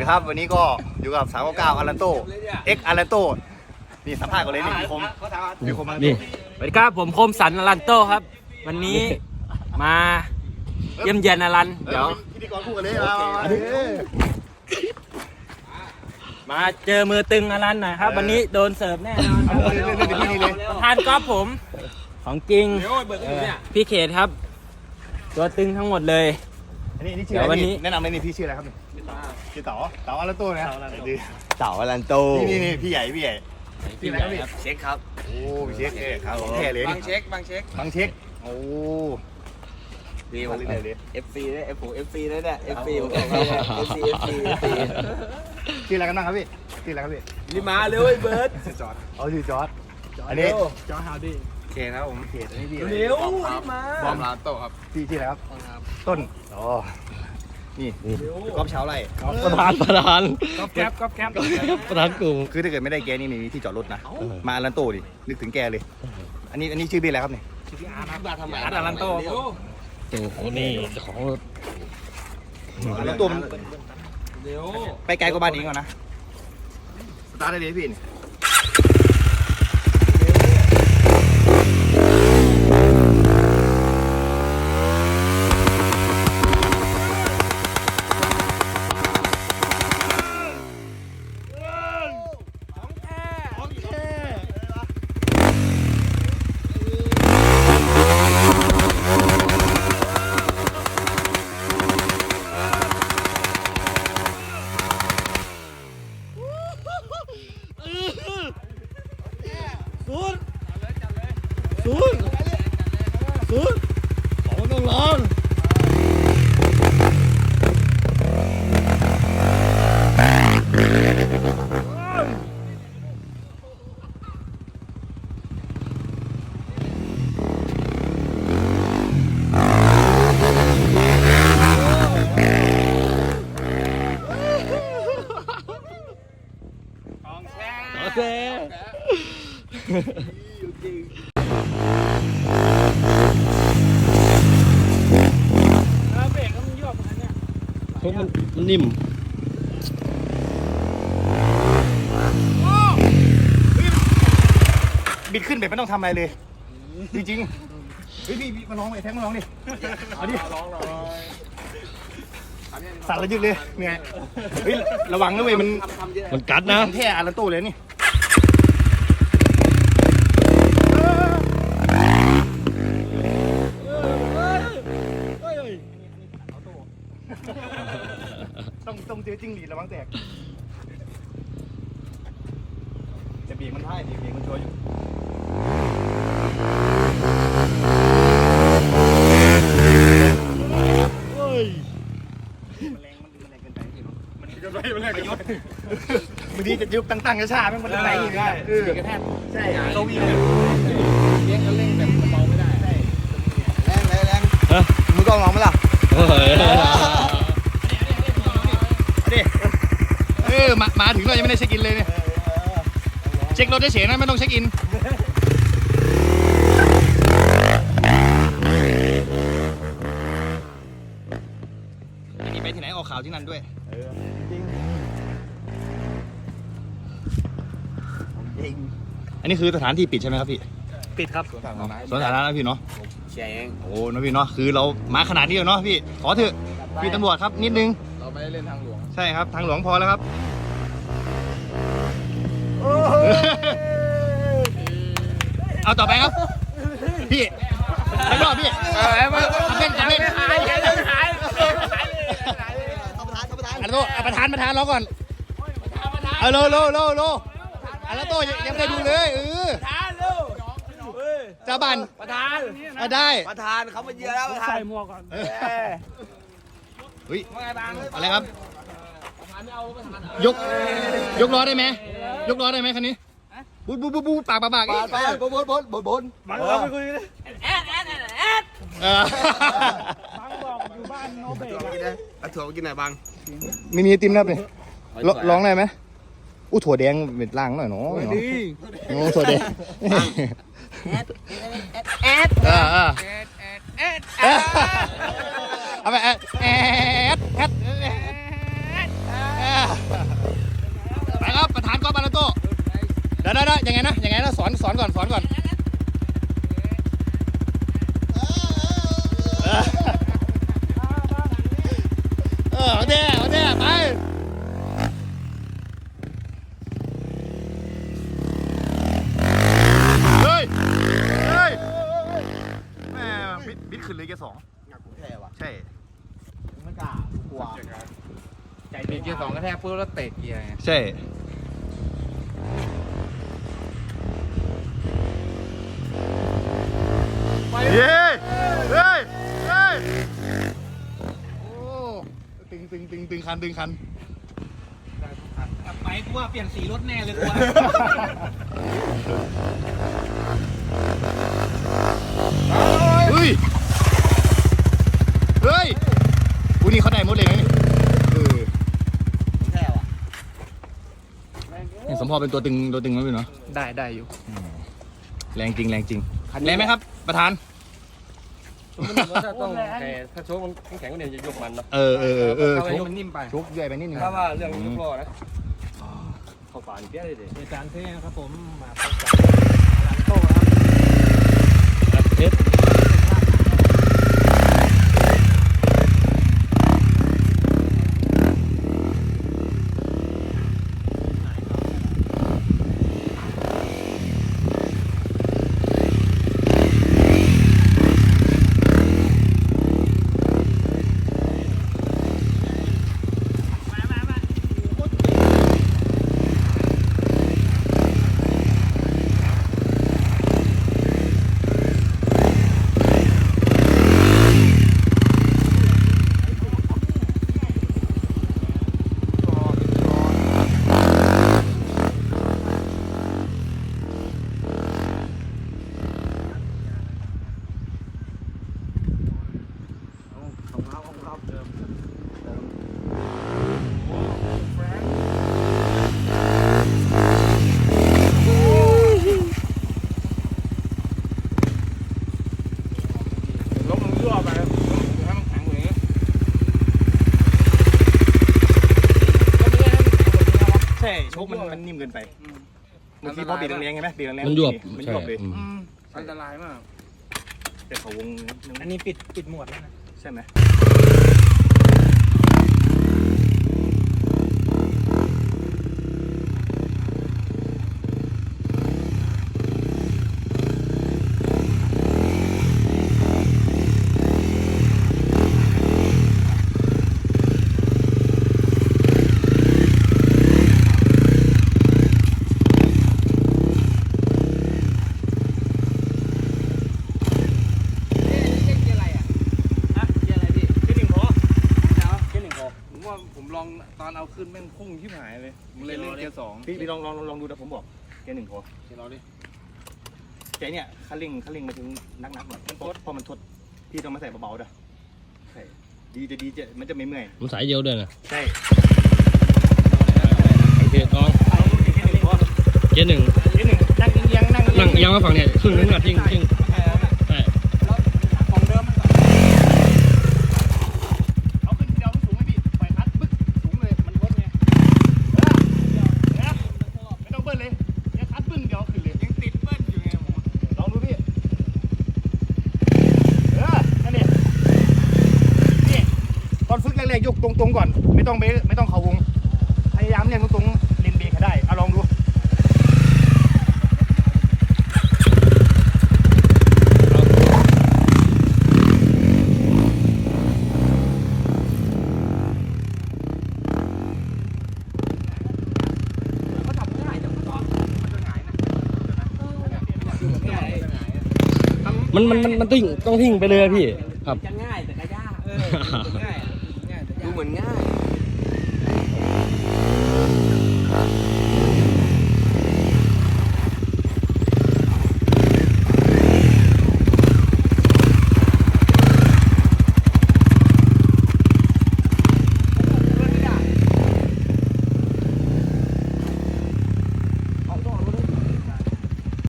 ดีครับ วันนี้ก็อยู่กับ 399อารันโตเอ็กอารันโตนี่สัมภาษณ์กันเลยนี่มีคมมีคมมานี่สวัสดีครับผมคมสันอลันโตครับ วันนี้มาเยี่ยมเยียนอลันเดี๋เดี๋ยยววพิธีกรคู่กันเลยมามามาเออมาเจอมือตึงอลันหน่อยครับ วันนี้โดนเสิร์ฟแน่นอนครับเอาเลยเล่นเล่นเล่นที่นี่เลยประธานก๊อฟผมของจริงพี่เขตครับ ตัวตึงทั้งหมดเลย อันนี้นี่ชื่อเดี๋อะยวไรวันนี้ นี่แนะนำเลยนี่พี่ชื่ออะไรครับนี่ชื่อเต๋อเต๋ออารันโตนะเต่าอลันโตนี่นี่นี่พี่ใหญ่พี่ใหญ่ พี่ใหญ่ครับเช็คครับโอ้พี่เช็คเอ้ครับของแท้เลยบานี่งเช็คบางเช็คบังเช็คโอ้ดีมามาเรื่อยๆเลย FC ได้ F ผม FC ได้เนี่ย FC ผมบอกเลย FC FC FC ชื่ออะไรกันบ้างครับพี่ชื่ออะไรครับพี่รีบมาเลยเว้ยเบิร์ด จอร์ดอ๋อชื่อจอร์ดอันนี้จอฮาวดี้ เขตครับผมเขตอันนี้พี่เร็วรีบมาบอมลาโตครับพี่ชื่ออะไรครับ ต้นอ๋อนี่ก๊อฟเช้าไรประธานประธานก๊อฟแก๊ปก๊อฟแก๊ปประธานกลุ่มคือถ้าเกิดไม่ได้แกนี่ไม่มีที่จอดรถนะ มาอารันโตดินึกถึงแกเลย อันนี้อันนี้ชื่อพี่อะไรครับเนี่ยอาร์ตอลันโตครับผมโอ้โหนี่เจ้าของรถอารันโตมันเร็วไปไกลกว่าบ้านนี้ก่อนนะสตาร์ทได้เลยพี่ ศูนย์ศูนย์ต้องร้อง โอเค เบรกก็มันยวบเหมือนกันเนี่ยเพราะมันมันนิ่มบิดขึ้นแบบไม่ต้องทำอะไรเลย จริงๆเฮ้ยพี่พี่มาลองไอ้แท็กมาลองดิเอาดิสั่นระยึกเลยเนี่ยเฮ้ยระวังนะเว้ยมันมันกัดนะแท้อารันโต้เลยนี่ต้ องต้องเจอจิ้งหรีดระวังแตกจะเบียงมันได้เบียงเบียงมันช่วยอยู่มันแรงมันแรงเกินไปจริงๆมันเกินไปมันแรงเกินไปบางทีจะยุบตั้งๆช้าๆแม่งมันแรงอีกได้เออกระแทกใช่เขาวิ่งเลย เลี้ยงกันเล่นแบบเบาไม่ได้ ใช่ แรงแรงแรง ฮะ มือกล้องร้องไหมล่ะ เฮ้ย เอาดิเออมามาถึงเรายัง ไม่ได้เช็คอินเลยเนี่ยเช็ครถได้เฉยนะไม่ต้องเช็คอินอันนี้ไปที่ไหนออกข่าวที่นั่นด้วยอันนี้คือสถานที่ปิดใช่ไหมครับพี่ปิดครับสวนสาธารณะนะพี่เนาะแชร์เองโอ้นะพี่เนาะคือเรามาขนาดนี้แล้วเนาะพี่ขอเถอะพี่ตำรวจครับนิดนึงเราไม่ได้เล่นทางหลวงใช่ครับทางหลวงพอแล้วครับ เอาต่อไปครับ พี่ไปรอบพี่เอาเล่นเอาเล่นอันโตเอาประธานประธานรอก่อนเอาโลโลโลโลอันโตยังยังไม่ได้ดูเลยเออจ้าบ้านประธานเอาได้ประธานเขามาเยือนแล้วประธานใส่หมวกก่อนเออเฮ้ยว่าไงบ้างอะไรครับ ยก ยกล้อได้ไหม ยกล้อได้ไหมคันนี้บูดบูดบูดบูดปากปากปากปาดไปบนบนบนบนบนมันเราไปคุยกันเลยเออบังบอกอยู่บ้านโนเบรกกินนะเอาถั่วมากินหน่อยบังมีมีไอติมนะครับเนี่ยลร้องได้ไหมอู้ถั่วแดงเป็นล่างหน่อยเนาะเนาะโอ้ถั่วแดงแอดแอดเออ เด้อเด้เฮ้ยเฮ้ยแม่บิดบิขึ้นเลยแกสองหนักกว่าแค่ว่ะใช่ไม่กล้ากลัวใจมีเกียร์สองก็แทกปุ้บแล้วเตะเกียร์ไงใช่เย้เฮ้ย ตึงตึงตึงตึงคันตึงคันกลับไปกูว่าเปลี่ยนสีรถแน่เลยกูว่าเฮ้ย เฮ้ยอุ้ยนี่เขาได้หมดเลยนะนี่เออแค่ว่ะเห็นสมพรเป็นตัวตึงตัวตึงไหมพี่เนาะได้ได้อยู่ แรงจริงแรงจริง แรงไหมครับ ประธาน ถ้าต้องแข่ถ้าโชคมันแข็งกว่านี้จะยกมันเนาะเออเออเออเออถ้าชุบมันนิ่มไปชุบใหญ่ไปนิดนึงถ้าว่าเรื่องยกล้อนะเข้าฝานเปี้ยเลยดิอาจารย์เท่นะครับผมมา เอ็ด ลบมันยั่วไปให้มันแข็งกว่านี้ ใช่ชุบ มันมันนิ่มเกินไปบางทีพอบีบแรงๆไงไหมบีบแรงๆมันยวบมันใช่ยวบเลยอืม อืมอันตรายมากแต่เขาวงนึงอันนี้ปิดปิดหมวดแล้วนะใช่ไหมผมว่าผมลองตอนเอาขึ้นแม่งพุ่งที่หายเลยผมเลยเล่นเกียร์สอง พี่พี่ ลองลองลองดูนะผมบอกแค่หนึ่งพอเกียร์เราดิแต่เนี่ยคันเร่งคันเร่งมาถึงนักๆหน่อยเพราะเพราะมันทดพี่ต้องมาใส่เบาๆด้วยใช่ดีจะดีจะมันจะไม่เมื่อยมันสายเดียวด้วยนะใช่โอเคน้องเกียร์หนึ่งนิดหนึ่งนั่งเอียงๆนั่งนั่งเอียังมาฝั่งเนี่ยครึ่งนึงอะทิ้งทิ้งใช่ของเดิมมัน เอาขึ้นเดียวสูงไหมพี่ปล่อยคัดปึ๊กสูงเลยมันทดไงเออเดี๋ยวเดี๋ยวไม่ต้องเบิ้ลเลยแค่คัดปึ้งเดียวขึ้นเลย ยังติดเบิ้ลอยู่ไงหมอ ลองดูพี่ เออ นั่นนี่นี่ตอนฝึก แรกๆยกตรงๆก่อน ไม่ต้องไปไม่ต้องเข่าวง พยายามเนี่ยตรงๆเลนเบรกให้ได้เอาลองดูเขาทำง่ายจังวะมันจะหงายนะมันมันมันมันติ้งต้องทิ้งไปเลยอะพี่ครับ จะง่ายแต่ก็ยากเออ เหมือนง่ายเ